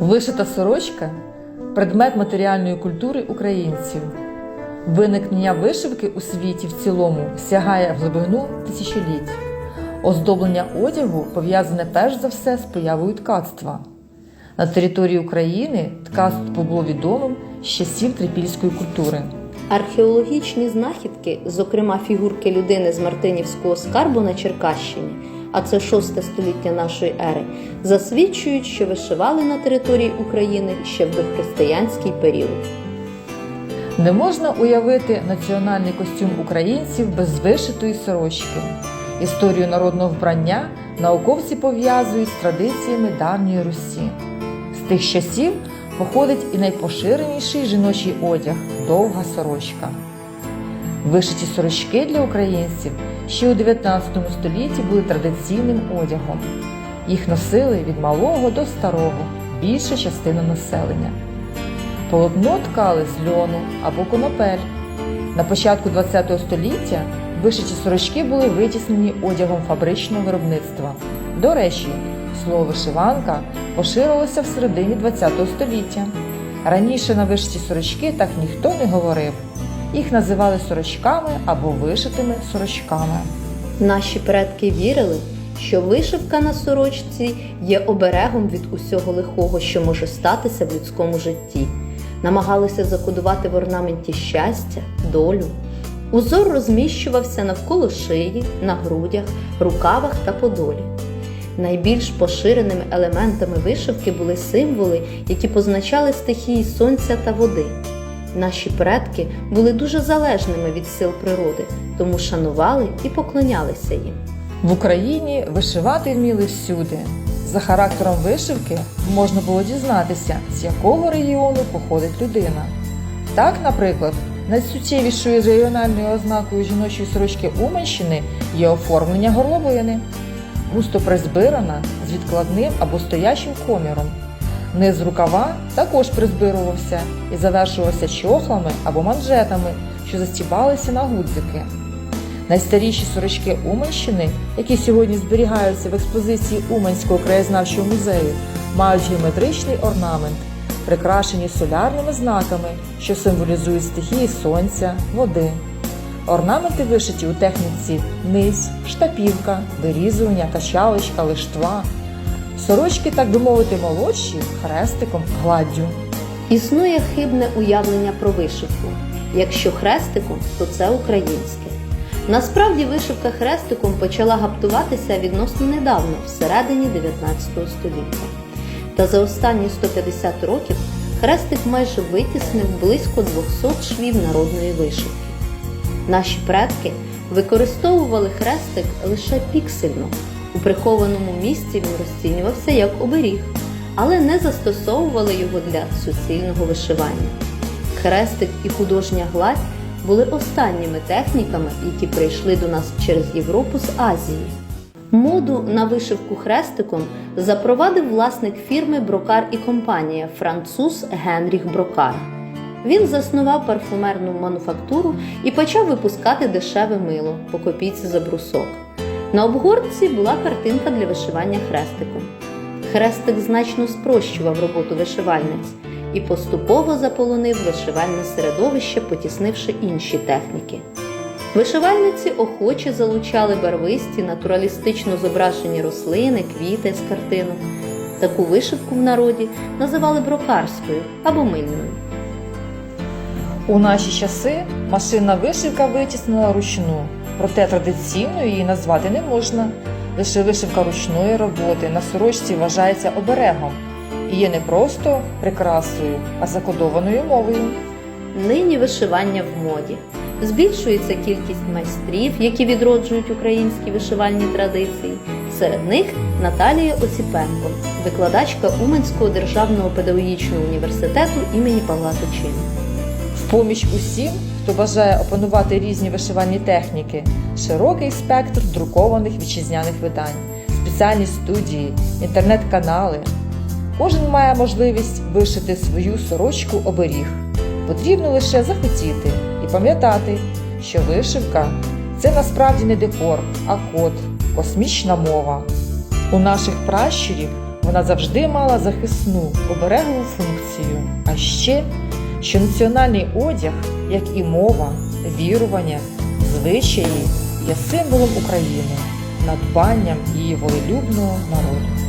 Вишита сорочка предмет матеріальної культури українців. Виникнення вишивки у світі в цілому сягає в глибину тисячоліть. Оздоблення одягу пов'язане перш за все з появою ткацтва. На території України ткацтво було відомим з часів трипільської культури. Археологічні знахідки, зокрема фігурки людини з Мартинівського скарбу на Черкащині, а це 6 століття нашої ери, засвідчують, що вишивали на території України ще в дохристиянський період. Не можна уявити національний костюм українців без вишитої сорочки. Історію народного вбрання науковці пов'язують з традиціями давньої Русі. З тих часів походить і найпоширеніший жіночий одяг довга сорочка. Вишиті сорочки для українців ще у 19 столітті були традиційним одягом. Їх носили від малого до старого більша частина населення. Полотно ткали з льону або конопель. На початку ХХ століття вишиті сорочки були витіснені одягом фабричного виробництва. До речі, слово вишиванка поширилося в середині ХХ століття. Раніше на вишиті сорочки так ніхто не говорив. Їх називали сорочками або вишитими сорочками. Наші предки вірили, що вишивка на сорочці є оберегом від усього лихого, що може статися в людському житті. Намагалися закодувати в орнаменті щастя, долю. Узор розміщувався навколо шиї, на грудях, рукавах та подолі. Найбільш поширеними елементами вишивки були символи, які позначали стихії сонця та води. Наші предки були дуже залежними від сил природи, тому шанували і поклонялися їм. В Україні вишивати вміли всюди. За характером вишивки можна було дізнатися, з якого регіону походить людина. Так, наприклад, найсуттєвішою регіональною ознакою жіночої сорочки Уманщини є оформлення горловини, густо призбирана з відкладним або стоячим коміром. Низ рукава також призбирувався і завершувався чохлами або манжетами, що застібалися на гудзики. Найстаріші сорочки Уманщини, які сьогодні зберігаються в експозиції Уманського краєзнавчого музею, мають геометричний орнамент, прикрашені солярними знаками, що символізують стихії сонця, води. Орнаменти вишиті у техніці низь, штапівка, вирізування, качалочка, лиштва. Сорочки, так би мовити, молодші хрестиком, гладдю. Існує хибне уявлення про вишивку. Якщо хрестиком, то це українське. Насправді вишивка хрестиком почала гаптуватися відносно недавно, всередині 19 століття. Та за останні 150 років хрестик майже витіснив близько 200 швів народної вишивки. Наші предки використовували хрестик лише піксельно. Прихованому місці він розцінювався як оберіг, але не застосовували його для суцільного вишивання. Хрестик і художня гладь були останніми техніками, які прийшли до нас через Європу з Азії. Моду на вишивку хрестиком запровадив власник фірми Брокар і компанія француз Генріх Брокар. Він заснував парфумерну мануфактуру і почав випускати дешеве мило по копійці за брусок. На обгортці була картинка для вишивання хрестиком. Хрестик значно спрощував роботу вишивальниць і поступово заполонив вишивальне середовище, потіснивши інші техніки. Вишивальниці охоче залучали барвисті, натуралістично зображені рослини, квіти з картинок. Таку вишивку в народі називали брокарською або мильною. У наші часи машинна вишивка витіснила ручну, проте традиційною її назвати не можна. Лише вишивка ручної роботи на сорочці вважається оберегом і є не просто прикрасою, а закодованою мовою. Нині вишивання в моді. Збільшується кількість майстрів, які відроджують українські вишивальні традиції. Серед них Наталія Оціпенко, викладачка Уманського державного педагогічного університету імені Павла Точини. Поміч усім, хто бажає опанувати різні вишивальні техніки, широкий спектр друкованих вітчизняних видань, спеціальні студії, інтернет-канали. Кожен має можливість вишити свою сорочку оберіг. Потрібно лише захотіти і пам'ятати, що вишивка це насправді не декор, а код, космічна мова. У наших пращурів Вона завжди мала захисну оберегову функцію. А ще, що національний одяг, як і мова, вірування, звичаї, є символом України, надбанням її волелюбного народу.